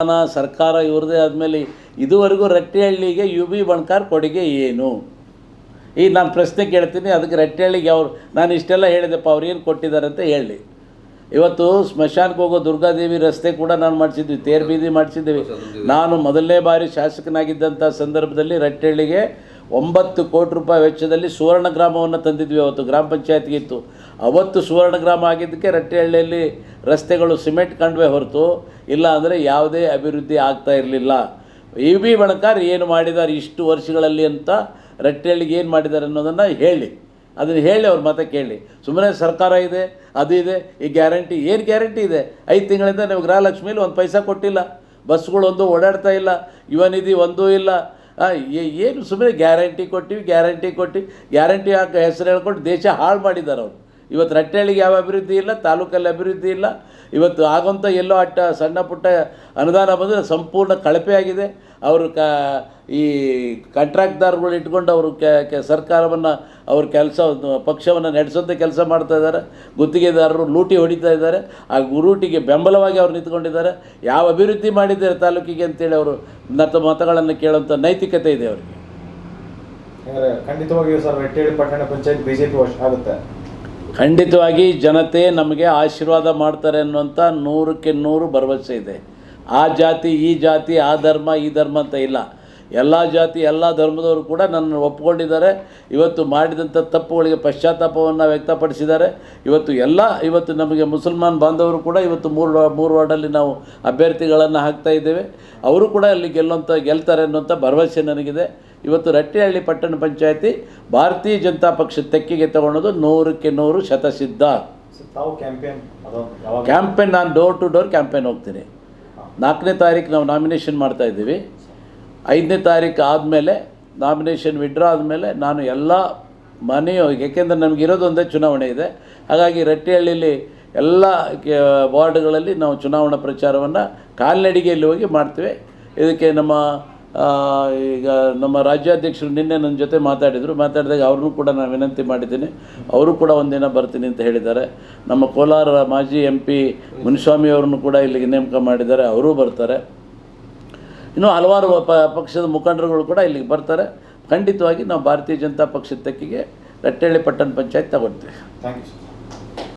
ಸರ್ಕಾರ ಇವ್ರದೇ ಆದಮೇಲೆ ಇದುವರೆಗೂ ರಟ್ಟಿಹಳ್ಳಿಗೆ ಯು ಬಿ ಬಣ್ಕಾರ್ ಕೊಡುಗೆ ಏನು? ಈ ನಾನು ಪ್ರಶ್ನೆ ಕೇಳ್ತೀನಿ ಅದಕ್ಕೆ ರಟ್ಟಿಹಳ್ಳಿಗೆ ಅವ್ರು ನಾನು ಇಷ್ಟೆಲ್ಲ ಹೇಳಿದೆಪ್ಪ ಅವ್ರು ಏನು ಕೊಟ್ಟಿದ್ದಾರೆ ಅಂತ ಹೇಳಿ. ಇವತ್ತು ಸ್ಮಶಾನಕ್ಕೆ ಹೋಗೋ ದುರ್ಗಾದೇವಿ ರಸ್ತೆ ಕೂಡ ನಾನು ಮಾಡಿಸಿದ್ವಿ ತೇರು ಬೀದಿ ಮಾಡಿಸಿದ್ದೀವಿ ನಾನು ಮೊದಲನೇ ಬಾರಿ ಶಾಸಕನಾಗಿದ್ದಂಥ ಸಂದರ್ಭದಲ್ಲಿ ರಟ್ಟಿಹಳ್ಳಿಗೆ ಒಂಬತ್ತು ಕೋಟಿ ರೂಪಾಯಿ ವೆಚ್ಚದಲ್ಲಿ ಸುವರ್ಣ ಗ್ರಾಮವನ್ನು ತಂದಿದ್ವಿ ಅವತ್ತು. ಗ್ರಾಮ ಪಂಚಾಯತ್ಗೆ ಇತ್ತು. ಅವತ್ತು ಸುವರ್ಣ ಗ್ರಾಮ ಆಗಿದ್ದಕ್ಕೆ ರಟ್ಟೆಹಳ್ಳಿಯಲ್ಲಿ ರಸ್ತೆಗಳು ಸಿಮೆಂಟ್ ಕಂಡ್ವೆ ಹೊರತು ಇಲ್ಲ ಅಂದರೆ ಯಾವುದೇ ಅಭಿವೃದ್ಧಿ ಆಗ್ತಾ ಇರಲಿಲ್ಲ. ಇ ಬಿ ಬಣಕಾರ್ ಏನು ಮಾಡಿದ್ದಾರೆ ಇಷ್ಟು ವರ್ಷಗಳಲ್ಲಿ ಅಂತ ರಟ್ಟೆಹಳ್ಳಿಗೆ ಏನು ಮಾಡಿದ್ದಾರೆ ಅನ್ನೋದನ್ನು ಹೇಳಿ. ಅದನ್ನು ಹೇಳಿ ಅವ್ರ ಮತ ಕೇಳಿ. ಸುಮ್ಮನೆ ಸರ್ಕಾರ ಇದೆ, ಅದು ಇದೆ, ಈ ಗ್ಯಾರಂಟಿ, ಏನು ಗ್ಯಾರಂಟಿ ಇದೆ? ಐದು ತಿಂಗಳಿಂದ ನೀವು ಗೃಹಲಕ್ಷ್ಮೀಲಿ ಒಂದು ಪೈಸಾ ಕೊಟ್ಟಿಲ್ಲ. ಬಸ್ಗಳೊಂದು ಓಡಾಡ್ತಾ ಇಲ್ಲ, ಯುವ ನಿಧಿ ಒಂದೂ ಇಲ್ಲ. ಏನು ಸುಮ್ಮನೆ ಗ್ಯಾರಂಟಿ ಕೊಟ್ಟಿವಿ, ಗ್ಯಾರಂಟಿ ಕೊಟ್ಟು ಗ್ಯಾರಂಟಿ ಹಾಕೋ ಹೆಸರು ಹೇಳ್ಕೊಂಡು ದೇಶ ಹಾಳು ಮಾಡಿದ್ದಾರೆ ಅವರು. ಇವತ್ತು ರಟ್ಟೆಹಳ್ಳಿಗೆ ಯಾವ ಅಭಿವೃದ್ಧಿ ಇಲ್ಲ, ತಾಲೂಕಲ್ಲಿ ಅಭಿವೃದ್ಧಿ ಇಲ್ಲ. ಇವತ್ತು ಆಗೋಂಥ ಎಲ್ಲೋ ಅಟ್ಟ ಸಣ್ಣ ಪುಟ್ಟ ಅನುದಾನ ಬಂದರೆ ಸಂಪೂರ್ಣ ಕಳಪೆಯಾಗಿದೆ ಅವರು ಕ, ಈ ಕಾಂಟ್ರಾಕ್ಟ್ದಾರ್ಗಳು ಇಟ್ಕೊಂಡು ಅವರು ಕೆ ಸರ್ಕಾರವನ್ನು ಅವ್ರ ಕೆಲಸ, ಪಕ್ಷವನ್ನು ನಡೆಸೋಂಥ ಕೆಲಸ ಮಾಡ್ತಾ ಇದ್ದಾರೆ. ಗುತ್ತಿಗೆದಾರರು ಲೂಟಿ ಹೊಡಿತಾ ಇದ್ದಾರೆ. ಆ ಗುರೂಟಿಗೆ ಬೆಂಬಲವಾಗಿ ಅವ್ರು ನಿಂತ್ಕೊಂಡಿದ್ದಾರೆ. ಯಾವ ಅಭಿವೃದ್ಧಿ ಮಾಡಿದ್ದಾರೆ ತಾಲೂಕಿಗೆ ಅಂತೇಳಿ ಅವರು ನತ ಮತಗಳನ್ನು ಕೇಳುವಂಥ ನೈತಿಕತೆ ಇದೆ ಅವರಿಗೆ. ಖಂಡಿತವಾಗಿಯೂ ಸರ್ ರೆಟ್ಟೇಳಿ ಪಟ್ಟಣ ಪಂಚಾಯತ್ ಬಿಜೆಪಿ ವಶ ಆಗುತ್ತೆ ಖಂಡಿತವಾಗಿ ಜನತೆ ನಮಗೆ ಆಶೀರ್ವಾದ ಮಾಡ್ತಾರೆ ಅನ್ನುವಂಥ ನೂರಕ್ಕೆ ನೂರು ಭರವಸೆ ಇದೆ. ಆ ಜಾತಿ, ಈ ಜಾತಿ, ಆ ಧರ್ಮ, ಈ ಧರ್ಮ ಅಂತ ಇಲ್ಲ. ಎಲ್ಲ ಜಾತಿ, ಎಲ್ಲ ಧರ್ಮದವರು ಕೂಡ ನನ್ನ ಒಪ್ಪಿಕೊಂಡಿದ್ದಾರೆ ಇವತ್ತು ಮಾಡಿದಂಥ ತಪ್ಪುಗಳಿಗೆ ಪಶ್ಚಾತ್ತಾಪವನ್ನು ವ್ಯಕ್ತಪಡಿಸಿದ್ದಾರೆ. ಇವತ್ತು ಎಲ್ಲ, ಇವತ್ತು ನಮಗೆ ಮುಸಲ್ಮಾನ್ ಬಾಂಧವರು ಕೂಡ ಇವತ್ತು ಮೂರು ಮೂರು ವಾರ್ಡಲ್ಲಿ ನಾವು ಅಭ್ಯರ್ಥಿಗಳನ್ನು ಹಾಕ್ತಾ ಇದ್ದೇವೆ. ಅವರು ಕೂಡ ಅಲ್ಲಿ ಗೆಲ್ಲುವಂಥ ಗೆಲ್ತಾರೆ ಅನ್ನುವಂಥ ಭರವಸೆ ನನಗಿದೆ. ಇವತ್ತು ರಟ್ಟಿಹಳ್ಳಿ ಪಟ್ಟಣ ಪಂಚಾಯತಿ ಭಾರತೀಯ ಜನತಾ ಪಕ್ಷ ತೆಕ್ಕಿಗೆ ತಗೊಳ್ಳೋದು ನೂರಕ್ಕೆ ನೂರು ಶತಸಿದ್ಧ. ಕ್ಯಾಂಪೇನ್ ನಾನು ಡೋರ್ ಟು ಡೋರ್ ಕ್ಯಾಂಪೇನ್ ಹೋಗ್ತೀನಿ. ನಾಲ್ಕನೇ ತಾರೀಕು ನಾವು ನಾಮಿನೇಷನ್ ಮಾಡ್ತಾ ಇದ್ದೀವಿ. ಐದನೇ ತಾರೀಕು ಆದಮೇಲೆ ನಾಮಿನೇಷನ್ ವಿಡ್ರಾ ಆದಮೇಲೆ ನಾನು ಎಲ್ಲ ಮನೆಯೋ ಏಕೆಂದರೆ ನಮಗಿರೋದು ಒಂದೇ ಚುನಾವಣೆ ಇದೆ. ಹಾಗಾಗಿ ರಟ್ಟಿಹಳ್ಳಿಲಿ ಎಲ್ಲ ವಾರ್ಡ್ಗಳಲ್ಲಿ ನಾವು ಚುನಾವಣಾ ಪ್ರಚಾರವನ್ನು ಕಾಲ್ನಡಿಗೆಯಲ್ಲಿ ಹೋಗಿ ಮಾಡ್ತೀವಿ. ಇದಕ್ಕೆ ನಮ್ಮ ಈಗ ನಮ್ಮ ರಾಜ್ಯಾಧ್ಯಕ್ಷರು ನಿನ್ನೆ ನನ್ನ ಜೊತೆ ಮಾತಾಡಿದರು. ಮಾತಾಡಿದಾಗ ಅವ್ರನ್ನೂ ಕೂಡ ನಾನು ವಿನಂತಿ ಮಾಡಿದ್ದೀನಿ. ಅವರು ಕೂಡ ಒಂದಿನ ಬರ್ತೀನಿ ಅಂತ ಹೇಳಿದ್ದಾರೆ. ನಮ್ಮ ಕೋಲಾರ ಮಾಜಿ ಎಂ ಪಿ ಮುನಿಸ್ವಾಮಿ ಅವರನ್ನು ಕೂಡ ಇಲ್ಲಿಗೆ ನೇಮಕ ಮಾಡಿದ್ದಾರೆ. ಅವರೂ ಬರ್ತಾರೆ. ಇನ್ನೂ ಹಲವಾರು ಪಕ್ಷದ ಮುಖಂಡರುಗಳು ಕೂಡ ಇಲ್ಲಿಗೆ ಬರ್ತಾರೆ. ಖಂಡಿತವಾಗಿ ನಾವು ಭಾರತೀಯ ಜನತಾ ಪಕ್ಷದ ತೆಕ್ಕಿಗೆ ರಟ್ಟಹಳ್ಳಿ ಪಟ್ಟಣ ಪಂಚಾಯತ್ ತಗೊಳ್ತೀವಿ. Thank you